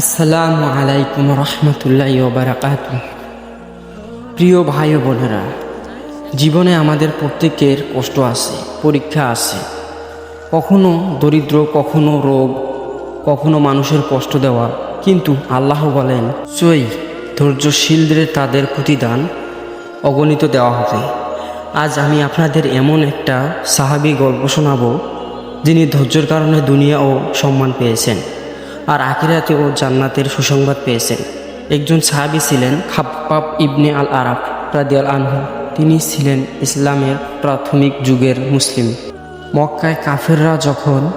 আসসালামু আলাইকুম রহমতুল্লাহ বারাকাত প্রিয় ভাই ও বোনেরা, জীবনে আমাদের প্রত্যেকের কষ্ট আছে, পরীক্ষা আছে। কখনো দরিদ্র, কখনো রোগ, কখনো মানুষের কষ্ট দেওয়া। কিন্তু আল্লাহ বলেন সই ধৈর্যশীলদের তাদের প্রতিদান অগণিত দেওয়া হবে। আজ আমি আপনাদের এমন একটা সাহাবি গল্প শোনাব, যিনি ধৈর্যের কারণে দুনিয়া ও সম্মান পেয়েছেন। আর আখিরাতে ও জান্নাতের সুসংবাদ পেয়েছেন। একজন সাহাবি ছিলেন খাপ্পাব ইবনে আল আরাফ রাদিয়াল আনহু। তিনি ছিলেন ইসলামের প্রাথমিক যুগের মুসলিম। মক্কায় কাফেররা যখন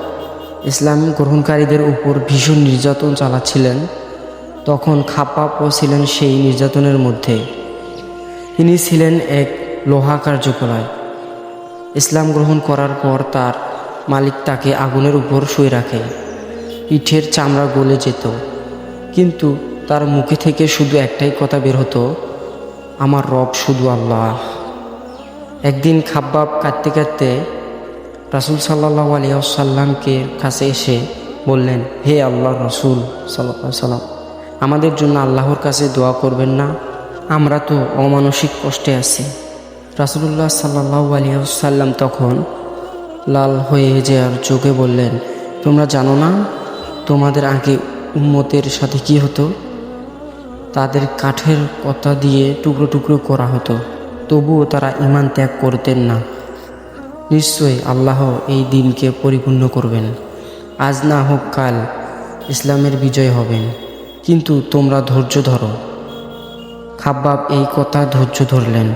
ইসলাম গ্রহণকারীদের উপর ভীষণ নির্যাতন চালাচ্ছিলেন, তখন খাপ্পাবও ছিলেন সেই নির্যাতনের মধ্যে। তিনি ছিলেন এক লোহা কার্যকলায়। ইসলাম গ্রহণ করার পর তার মালিক তাকে আগুনের উপর শুয়ে রাখে। পিঠের চামড়া গলে যেত। কিন্তু তার মুখে থেকে শুধু একটাই কথা বের হতো, আমার রব শুধু আল্লাহ। একদিন খাব্বাব কাঁদতে কাঁদতে রাসুল সাল্লাহ আলিয়াসাল্লামকে কাছে এসে বললেন, হে আল্লাহ রসুল সাল্লাহ সাল্লাম আমাদের জন্য আল্লাহর কাছে দোয়া করবেন না। আমরা তো অমানসিক কষ্টে আছি। রাসুলুল্লাহ সাল্লাহ আলিয়াসাল্লাম তখন লাল হয়ে যাওয়ার চোখে বললেন, তোমরা জানো না তোমাদের আগে উম্মতের সাথে কি হতো? তাদের কাঠের কথা দিয়ে টুকরো টুকরো করা হতো, তবুও তারা ইমান ত্যাগ করতেন না। নিশ্চয়ই আল্লাহ এই দিনকে পরিপূর্ণ করবেন। আজ না হোক কাল ইসলামের বিজয় হবেন। কিন্তু তোমরা ধৈর্য ধরো। খাব্বাব এই কথা ধৈর্য ধরলেন,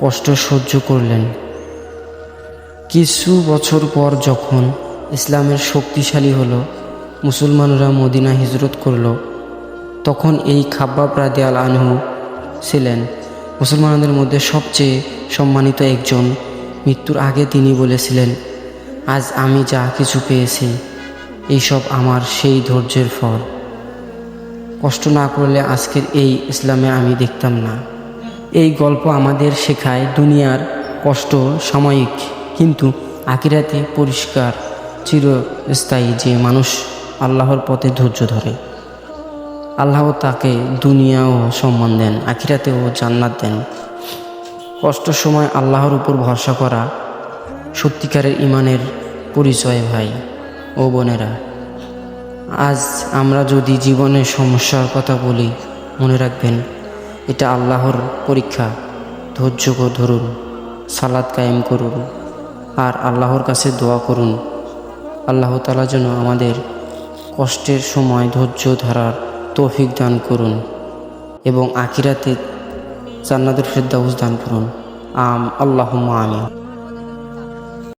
কষ্ট সহ্য করলেন। কিছু বছর পর যখন ইসলামের শক্তিশালী হলো মুসলমানরা মদিনা হিজরত করল। তখন এই খাব্বাব আল আনহু ছিলেন মুসলমানদের মধ্যে সবচেয়ে সম্মানিত একজন। মৃত্যুর আগে তিনি বলেছিলেন, আজ আমি যা কিছু পেয়েছি, এইসব আমার সেই ধৈর্যের ফল। কষ্ট না করলে আজকের এই ইসলামে আমি দেখতাম না। এই গল্প আমাদের শেখায় দুনিয়ার কষ্ট সাময়িক, কিন্তু আকিরাতে পরিষ্কার, চিরস্থায়ী যে মানুষ আল্লাহর পথে ধৈর্য ধরে। আল্লাহ তাকে দুনিয়াও সম্মান দেন আখিরাতেও জান্নাত দেন। কষ্ট সময় আল্লাহর উপর ভরসা করা সত্যিকারের ইমানের পরিচয় ভাই ও বোনেরা। আজ আমরা যদি জীবনের সমস্যার কথা বলি, মনে রাখবেন, এটা আল্লাহর পরীক্ষা। ধৈর্য ধরুন সালাদ কায়েম করুন, আর আল্লাহর কাছে দোয়া করুন। আল্লাহ তালা যেন আমাদের কষ্টের সময় ধৈর্য ধারার তৌফিক দান করুন এবং আখিরাতে জান্নাতুল ফেরদাউস দান করুন। আম আল্লাহ আমিন।